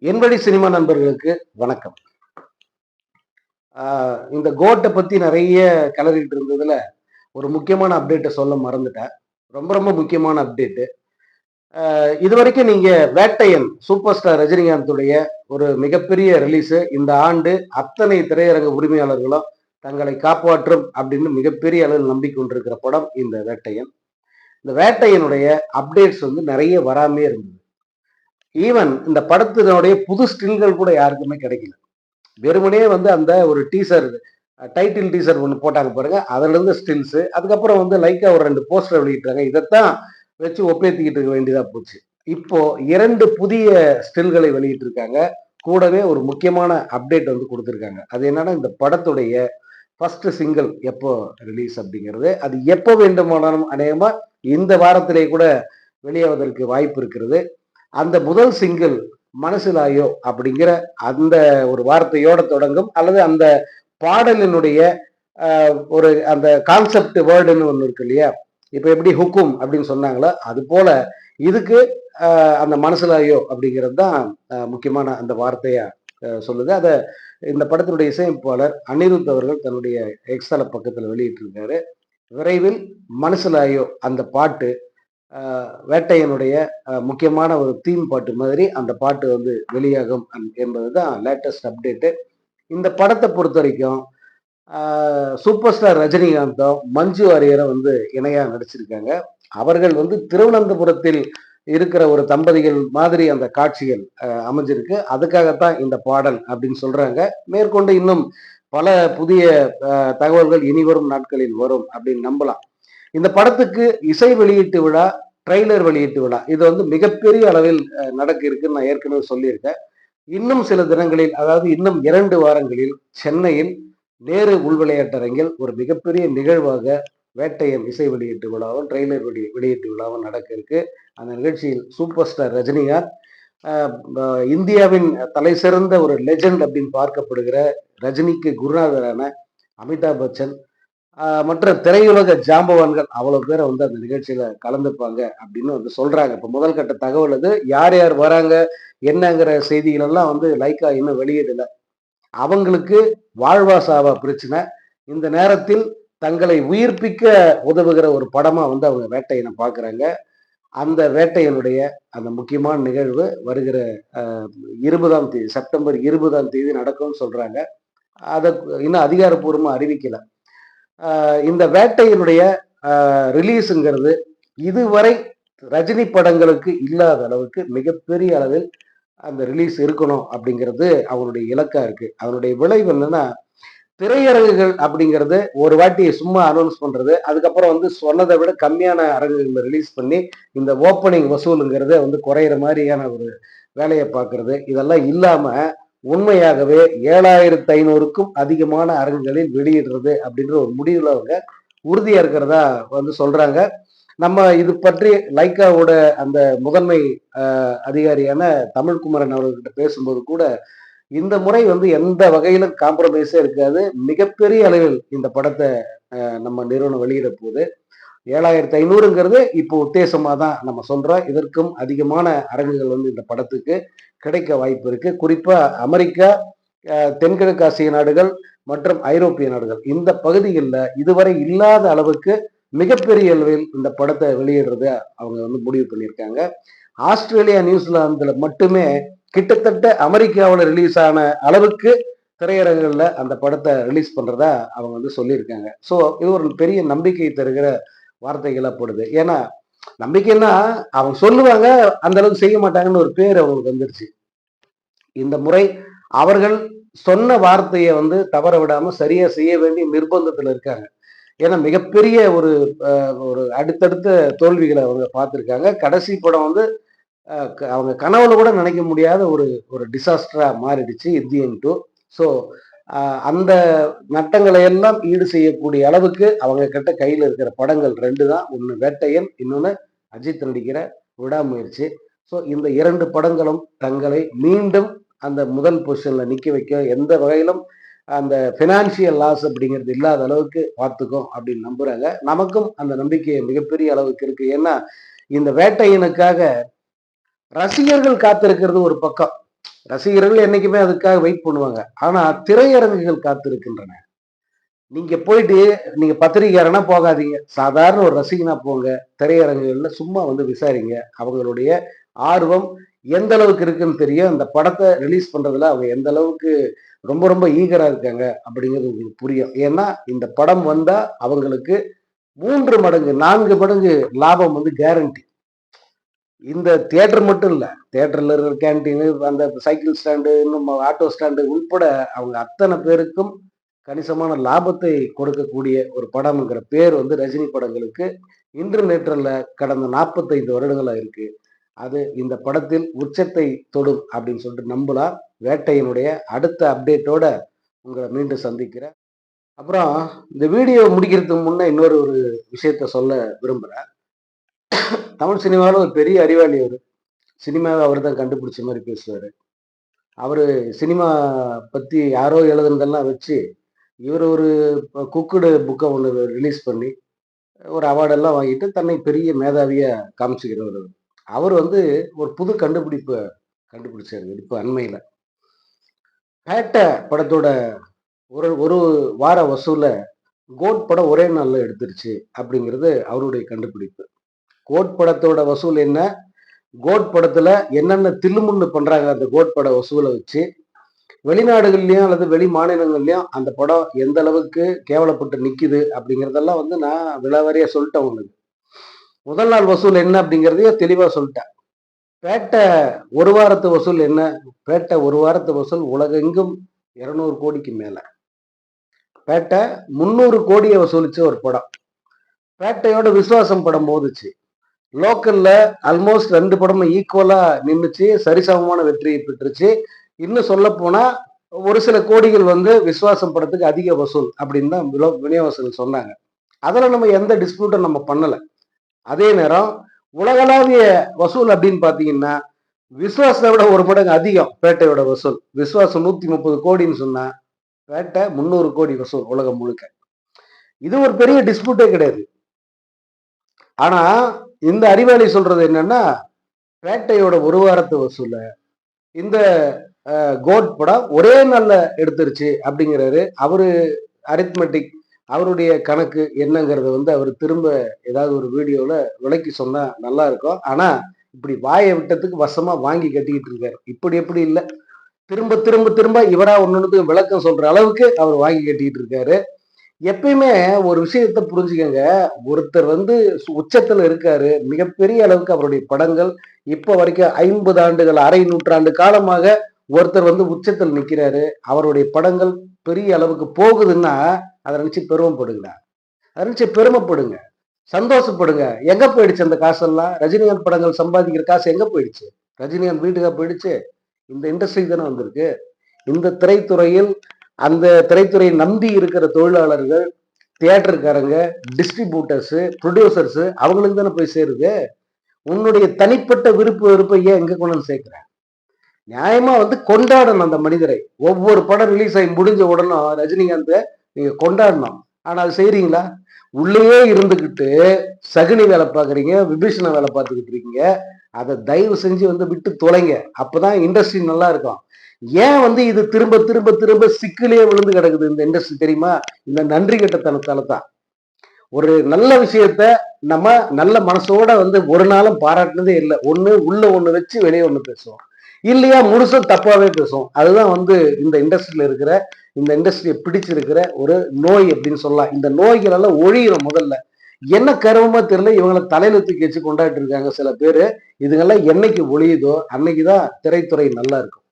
என்படி cinema நண்பர்களுக்கு வணக்கம். ஆஹ் இந்த கோட்டை பத்தி நிறைய கிளறிட்டு இருந்ததுல ஒரு முக்கியமான அப்டேட்டை சொல்ல மறந்துட்டேன். ரொம்ப ரொம்ப முக்கியமான அப்டேட்டு. இது வரைக்கும் நீங்க வேட்டையன் சூப்பர் ஸ்டார் ரஜினிகாந்துடைய ஒரு மிகப்பெரிய ரிலீஸு இந்த ஆண்டு அத்தனை திரையரங்க உரிமையாளர்களும் தங்களை காப்பாற்றும் அப்படின்னு மிகப்பெரிய அளவில் நம்பிக்கொண்டிருக்கிற படம் இந்த வேட்டையன். இந்த வேட்டையனுடைய அப்டேட்ஸ் வந்து நிறைய வராமே இருந்தது. ஈவன் இந்த படத்தினுடைய புது ஸ்டில்கள் கூட யாருக்குமே கிடைக்கல. வெறுமனே வந்து அந்த ஒரு டீசர் டைட்டில் டீசர் ஒன்று போட்டாங்க பாருங்க. அதிலிருந்து ஸ்டில்ஸு ஸ்டில்ஸ் அதுக்கப்புறம் வந்து லைக்காக ஒரு ரெண்டு போஸ்டர் வெளியிட்டாங்க. இதைத்தான் வச்சு ஒப்பேத்திக்கிட்டு இருக்க வேண்டியதாக போச்சு. இப்போ இரண்டு புதிய ஸ்டில்களை வெளியிட்டிருக்காங்க. கூடவே ஒரு முக்கியமான அப்டேட் வந்து கொடுத்துருக்காங்க. அது என்னன்னா இந்த படத்துடைய ஃபர்ஸ்ட் சிங்கிள் எப்போ ரிலீஸ் அப்படிங்கிறது. அது எப்போ வேண்டுமானாலும் அநேகமாக இந்த வாரத்திலே கூட வெளியாவதற்கு வாய்ப்பு இருக்கிறது. அந்த முதல் சிங்கிள் மனசிலாயோ அப்படிங்கிற அந்த ஒரு வார்த்தையோட தொடங்கும். அல்லது அந்த பாடலினுடைய ஒரு அந்த கான்செப்ட் வேர்டுன்னு ஒன்று இருக்கு இல்லையா? இப்போ எப்படி ஹுக்கும் அப்படின்னு சொன்னாங்களோ அது போல இதுக்கு அந்த மனசிலாயோ அப்படிங்கிறது தான் முக்கியமான அந்த வார்த்தையா சொல்லுது. அதை இந்த படத்தினுடைய இசையமைப்பாளர் அனிருத் அவர்கள் தன்னுடைய எக்ஸ்தல பக்கத்தில் வெளியிட்டிருக்காரு. விரைவில் மனசிலாயோ அந்த பாட்டு வேட்டையனுடைய முக்கியமான ஒரு தீம் பாட்டு மாதிரி அந்த பாட்டு வந்து வெளியாகும் என்பது தான் லேட்டஸ்ட் அப்டேட்டு இந்த படத்தை பொறுத்த வரைக்கும் சூப்பர் ஸ்டார் ரஜினிகாந்தும் மஞ்சு வாரியரும் வந்து இணையா நடிச்சிருக்காங்க. அவர்கள் வந்து திருவனந்தபுரத்தில் இருக்கிற ஒரு தம்பதிகள் மாதிரி அந்த காட்சிகள் அமைஞ்சிருக்கு. அதுக்காகத்தான் இந்த பாடல் அப்படின்னு சொல்றாங்க. மேற்கொண்டு இன்னும் பல புதிய தகவல்கள் இனி வரும் நாட்களில் வரும் அப்படின்னு நம்பலாம். இந்த படத்துக்கு இசை வெளியீட்டு விழா ட்ரெய்லர் வெளியீட்டு விழா. இது வந்து மிகப்பெரிய அளவில் நடக்க இருக்குன்னு நான் ஏற்கனவே சொல்லியிருக்கேன். இன்னும் சில தினங்களில் அதாவது இன்னும் இரண்டு வாரங்களில் சென்னையில் நேரு உள்விளையாட்டரங்கில் ஒரு மிகப்பெரிய நிகழ்வாக வேட்டையன் இசை வெளியீட்டு விழாவும் ட்ரெய்லர் வெளி வெளியீட்டு விழாவும் நடக்க இருக்கு அந்த நிகழ்ச்சியில் சூப்பர் ஸ்டார் ரஜினிகாந்த் இந்தியாவின் தலை சிறந்த ஒரு லெஜெண்ட் அப்படின்னு பார்க்கப்படுகிற ரஜினிக்கு குருநாதரான அமிதாப் பச்சன் மற்ற திரையுலக ஜாம்பவான்கள் அவ்வளவு பேரை வந்து அந்த நிகழ்ச்சியில கலந்துப்பாங்க அப்படின்னு வந்து சொல்றாங்க. இப்ப முதல் கட்ட தகவல் அது. யார் யார் வராங்க? என்னங்கிற செய்திகள் எல்லாம் வந்து லைக்கா இன்னும் வெளியிடல. அவங்களுக்கு வாழ்வா சாவா பிரச்சனை. இந்த நேரத்தில் தங்களை உயிர்ப்பிக்க உதவுகிற ஒரு படமா வந்து அவங்க வேட்டையனை பாக்குறாங்க அந்த வேட்டையனுடைய அந்த முக்கியமான நிகழ்வு வருகிற இருபதாம் தேதி செப்டம்பர் இருபதாம் தேதி நடக்கும்னு சொல்றாங்க. அதை இன்னும் அதிகாரப்பூர்வமாக அறிவிக்கலை. இந்த வேட்டையினுடைய ரிலீஸுங்கிறது இதுவரை ரஜினி படங்களுக்கு இல்லாத அளவுக்கு மிகப்பெரிய அளவில் அந்த ரிலீஸ் இருக்கணும் அப்படிங்கிறது அவனுடைய இலக்கா இருக்கு. அவனுடைய விளைவு என்னன்னா திரையரங்குகள் அப்படிங்கிறது ஒரு வாட்டி சும்மா அனௌன்ஸ் பண்றது அதுக்கப்புறம் வந்து சொன்னதை விட கம்மியான அரங்குகளை ரிலீஸ் பண்ணி இந்த ஓப்பனிங் வசூலுங்கிறத வந்து குறையிற மாதிரியான ஒரு வேலையை பார்க்கறது இதெல்லாம் இல்லாமல் உண்மையாகவே ஏழாயிரத்து ஐநூறுக்கும் அதிகமான அரங்குகளில் வெளியிடுறது அப்படின்ற ஒரு முடிவுல அவங்க உறுதியா இருக்கிறதா வந்து சொல்றாங்க. நம்ம இது பற்றி லைக்காவோட அந்த முதன்மை அதிகாரியான தமிழ்குமரன் அவர்கிட்ட பேசும்போது கூட இந்த முறை வந்து எந்த வகையிலும் காம்ப்ரமைஸே இருக்காது. மிகப்பெரிய அளவில் இந்த படத்தை நம்ம நிறுவனம் வெளியிட போகுது. ஏழாயிரத்தி ஐநூறுங்கிறது இப்போ உத்தேசமாக தான் நம்ம சொல்கிறோம் இதற்கும் அதிகமான அரங்குகள் வந்து இந்த படத்துக்கு கிடைக்க வாய்ப்பு இருக்குது குறிப்பாக அமெரிக்கா தென்கிழக்கு ஆசிய நாடுகள் மற்றும் ஐரோப்பிய நாடுகள். இந்த பகுதிகளில் இதுவரை இல்லாத அளவுக்கு மிகப்பெரிய அளவில் இந்த படத்தை வெளியிடுறத அவங்க வந்து முடிவு பண்ணியிருக்காங்க. ஆஸ்திரேலியா நியூசிலாந்தில் மட்டுமே கிட்டத்தட்ட அமெரிக்காவில் ரிலீஸ் ஆன அளவுக்கு திரையரங்குகளில் அந்த படத்தை ரிலீஸ் பண்ணுறதா அவங்க வந்து சொல்லியிருக்காங்க. ஸோ இது ஒரு பெரிய நம்பிக்கை தருகிற வார்த்தைகளா படுது ஏன்னா நம்பிக்கைன்னா அவங்க சொல்லுவாங்க அந்த அளவுக்கு செய்ய மாட்டாங்கன்னு ஒரு பேர் அவங்களுக்கு வந்துருச்சு. இந்த முறை அவர்கள் சொன்ன வார்த்தையை வந்து தவற விடாம சரியா செய்ய வேண்டிய நிர்பந்தத்துல இருக்காங்க. ஏன்னா மிகப்பெரிய ஒரு ஒரு அடுத்தடுத்த தோல்விகளை அவங்க பார்த்துருக்காங்க. கடைசி படம் வந்து க- அவங்க கனவுல கூட நினைக்க முடியாத ஒரு ஒரு டிசாஸ்டரா மாறிடுச்சு இந்தியன் டூ ஸோ அந்த நட்டங்களை எல்லாம் ஈடு செய்யக்கூடிய அளவுக்கு அவங்க கிட்ட கையில் இருக்கிற படங்கள் ரெண்டு தான். ஒன்று வேட்டையன் இன்னொன்று அஜித் நடிக்கிற விடாமுயற்சி. ஸோ இந்த இரண்டு படங்களும் தங்களை மீண்டும் அந்த முதல் பொசிஷனில் நிற்க வைக்க எந்த வகையிலும் அந்த ஃபினான்ஷியல் லாஸ் அப்படிங்கிறது இல்லாத அளவுக்கு பார்த்துக்கும் அப்படின்னு நம்புகிறாங்க நமக்கும் அந்த நம்பிக்கை மிகப்பெரிய அளவுக்கு இருக்குது ஏன்னா இந்த வேட்டையனுக்காக ரசிகர்கள் காத்திருக்கிறது ஒரு பக்கம். ரசிகர்கள் என்னைக்குமே அதுக்காக வெயிட் பண்ணுவாங்க. ஆனா திரையரங்குகள் காத்திருக்கின்றன. நீங்க போயிட்டு நீங்க பத்திரிகையாரனா போகாதீங்க. சாதாரண ஒரு ரசிகனா போங்க. திரையரங்குகள்ல சும்மா வந்து விசாரிங்க. அவங்களுடைய ஆர்வம் எந்த அளவுக்கு இருக்குன்னு தெரியும். அந்த படத்தை ரிலீஸ் பண்றதுல அவங்க எந்த அளவுக்கு ரொம்ப ரொம்ப ஈகரா இருக்காங்க அப்படிங்கிறது உங்களுக்கு புரியும். ஏன்னா இந்த படம் வந்தா அவங்களுக்கு மூன்று மடங்கு நான்கு மடங்கு லாபம் வந்து கேரண்டி இந்த தியேட்டர் மட்டும் இல்லை தியேட்டர்ல இருக்கிற கேன்டீனு அந்த சைக்கிள் ஸ்டாண்டு இன்னும் ஆட்டோ ஸ்டாண்டு உள்பட அவங்க அத்தனை பேருக்கும் கணிசமான லாபத்தை கொடுக்கக்கூடிய ஒரு படம்ங்கிற பேர் வந்து ரஜினி படங்களுக்கு இன்று கடந்த நாற்பத்தைந்து வருடங்களாக இருக்கு. அது இந்த படத்தில் உச்சத்தை தொடும் அப்படின்னு சொல்லிட்டு நம்பலாம். வேட்டையினுடைய அடுத்த அப்டேட்டோட உங்களை மீண்டும் சந்திக்கிறேன். அப்புறம் இந்த வீடியோ முடிக்கிறதுக்கு முன்னே இன்னொரு ஒரு விஷயத்த சொல்ல விரும்புகிறேன் தமிழ் சினிமாவில் ஒரு பெரிய அறிவாளி அவர். சினிமாவை அவர் தான் கண்டுபிடிச்ச மாதிரி பேசுவார். அவர் சினிமா பற்றி யாரோ எழுதுனதெல்லாம் வச்சு இவர் ஒரு குக்குடு புக்கை ஒன்று ரிலீஸ் பண்ணி ஒரு அவார்டெல்லாம் வாங்கிட்டு தன்னை பெரிய மேதாவியாக காமிச்சுக்கிறவர் அவர். வந்து ஒரு புது கண்டுபிடிப்பை கண்டுபிடிச்சாரு இப்போ அண்மையில். பேட்டை படத்தோட ஒரு ஒரு வார வசூலில் கோட் படம் ஒரே நாளில் எடுத்துருச்சு அப்படிங்கிறது அவருடைய கண்டுபிடிப்பு. கோட் படத்தோட வசூல் என்ன? கோட் படத்துல என்னென்ன தில்லுமுள்ளு பண்றாங்க அந்த கோட் பட வசூலை வச்சு வெளிநாடுகள்லயும் அல்லது வெளி மாநிலங்கள்லயும் அந்த படம் எந்த அளவுக்கு கேவலப்பட்டு நிக்குது அப்படிங்கிறதெல்லாம் வந்து நான் விலாவாரியா சொல்லிட்டேன் உங்களுக்கு. முதல் நாள் வசூல் என்ன அப்படிங்கிறதையும் தெளிவா சொல்லிட்டேன். பேட்டை ஒரு வாரத்து வசூல் என்ன? பேட்டை ஒரு வாரத்து வசூல் உலகெங்கும் இருநூறு கோடிக்கு மேல. பேட்டை முந்நூறு கோடியை வசூலிச்ச ஒரு படம். பேட்டையோட விசுவாசம் படம் போதுச்சு லோக்கல்ல ஆல்மோஸ்ட் ரெண்டு படமும் ஈக்குவலா நின்றுச்சு சரிசமமான வெற்றியை பெற்றுச்சு. இன்னும் சொல்ல போனா ஒரு சில கோடிகள் வந்து விசுவாசம் படத்துக்கு அதிக வசூல் அப்படின்னு தான் விலோ- சொன்னாங்க. அதில் நம்ம எந்த டிஸ்பியூட்டும் நம்ம பண்ணலை. அதே நேரம் உலகளாவிய வசூல் அப்படின்னு பார்த்தீங்கன்னா விசுவாசத்தை விட ஒரு மடங்கு அதிகம் பேட்டையோட வசூல். விசுவாசம் நூத்தி முப்பது கோடின்னு சொன்னா பேட்டை முந்நூறு கோடி வசூல் உலகம் முழுக்க. இது ஒரு பெரிய டிஸ்பியூட்டே கிடையாது. ஆனா இந்த அறிவாளி சொல்றது என்னன்னா பேட்டையோட ஒரு வாரத்து வசூல இந்த கோட் படம் ஒரே நல்ல எடுத்துருச்சு அப்படிங்கிறாரு. அவரு அரித்மெட்டிக் அவருடைய கணக்கு என்னங்கிறத வந்து அவர் திரும்ப ஏதாவது ஒரு வீடியோல விளக்கி சொன்னா நல்லா இருக்கும். ஆனா இப்படி வாயை விட்டதுக்கு வசமா வாங்கி கட்டிக்கிட்டு இருக்காரு. இப்படி எப்படி இல்லை? திரும்ப திரும்ப திரும்ப இவரா ஒன்னொன்னுக்கு விளக்கம் சொல்ற அளவுக்கு அவர் வாங்கி கட்டிக்கிட்டு இருக்காரு. எப்பயுமே ஒரு விஷயத்த புரிஞ்சுக்கங்க. ஒருத்தர் வந்து உச்சத்துல இருக்காரு. மிகப்பெரிய அளவுக்கு அவருடைய படங்கள் இப்ப வரைக்கும் ஐம்பது ஆண்டுகள் அரை நூற்றாண்டு காலமாக ஒருத்தர் வந்து உச்சத்தில் நிக்கிறாரு. அவருடைய படங்கள் பெரிய அளவுக்கு போகுதுன்னா அதை நினைச்சு பெருமைப்படுங்க. அதை நினைச்சு பெருமைப்படுங்க. சந்தோஷப்படுங்க. எங்க போயிடுச்சு அந்த காசெல்லாம்? ரஜினிகாந்த் படங்கள் சம்பாதிக்கிற காசு எங்க போயிடுச்சு? ரஜினிகாந்த் வீட்டுக்கா போயிடுச்சு? இந்த இண்டஸ்ட்ரி தானே வந்திருக்கு. இந்த திரைத்துறையில் அந்த திரைத்துறையை நம்பி இருக்கிற தொழிலாளர்கள் தியேட்டருக்காரங்க டிஸ்ட்ரிபியூட்டர்ஸ் ப்ரொடியூசர்ஸ் அவங்களுக்கு தானே போய் சேருது? உன்னுடைய தனிப்பட்ட விருப்ப விருப்பம் ஏன் எங்க கொண்டு வந்து சேர்க்கிற? நியாயமா வந்து கொண்டாடணும் அந்த மனிதரை. ஒவ்வொரு படம் ரிலீஸ் ஆகி முடிஞ்ச உடனே ரஜினிகாந்தை நீங்க கொண்டாடணும். ஆனா அது செய்கிறீங்களா உள்ளேயே இருந்துகிட்டு சகுனி வேலை பார்க்குறீங்க விபீஷண வேலை பார்த்துக்கிட்டு இருக்கீங்க. அதை தயவு செஞ்சு வந்து விட்டு தொலைங்க. அப்பதான் இண்டஸ்ட்ரி நல்லா இருக்கும். ஏன் வந்து இது திரும்ப திரும்ப திரும்ப சிக்கிலேயே விழுந்து கிடக்குது இந்த இண்டஸ்ட்ரி தெரியுமா? இந்த நன்றி கட்டத்தனத்தால தான் ஒரு நல்ல விஷயத்த நம்ம நல்ல மனசோட வந்து ஒரு நாளும் பாராட்டினதே இல்லை. ஒண்ணு உள்ள ஒண்ணு வச்சு வெளியே ஒண்ணு பேசுவோம். இல்லையா முழுசும் தப்பாவே பேசுவோம். அதுதான் வந்து இந்த இண்டஸ்ட்ரியில இருக்கிற இந்த இண்டஸ்ட்ரியை பிடிச்சிருக்கிற ஒரு நோய் அப்படின்னு சொல்லலாம். இந்த நோய்களெல்லாம் ஒழியிறோம் முதல்ல. என்ன கருவமா தெரியல இவங்களை தலையில தூக்கி வச்சு கொண்டாடிட்டு இருக்காங்க சில பேர். இதுங்கெல்லாம் என்னைக்கு ஒழியுதோ அன்னைக்குதான் திரைத்துறை நல்லா இருக்கும்.